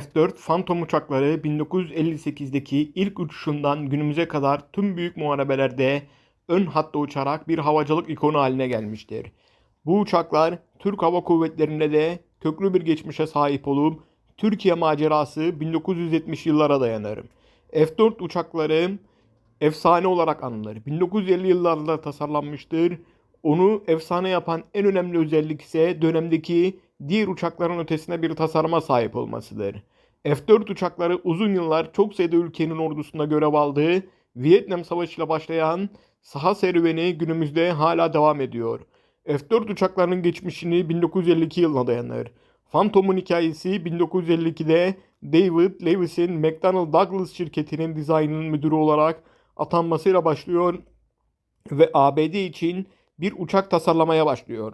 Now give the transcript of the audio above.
F-4 Phantom uçakları 1958'deki ilk uçuşundan günümüze kadar tüm büyük muharebelerde ön hatta uçarak bir havacılık ikonu haline gelmiştir. Bu uçaklar Türk Hava Kuvvetleri'nde de köklü bir geçmişe sahip olup Türkiye macerası 1970 yıllara dayanır. F-4 uçakları efsane olarak anılır. 1950 yıllarda tasarlanmıştır. Onu efsane yapan en önemli özellik ise dönemdeki diğer uçakların ötesine bir tasarıma sahip olmasıdır. F-4 uçakları uzun yıllar çok sayıda ülkenin ordusunda görev aldığı Vietnam Savaşı ile başlayan saha serüveni günümüzde hala devam ediyor. F-4 uçaklarının geçmişini 1952 yılına dayanır. Phantom'un hikayesi 1952'de David Lewis'in McDonnell Douglas şirketinin dizaynının müdürü olarak atanmasıyla başlıyor ve ABD için bir uçak tasarlamaya başlıyor.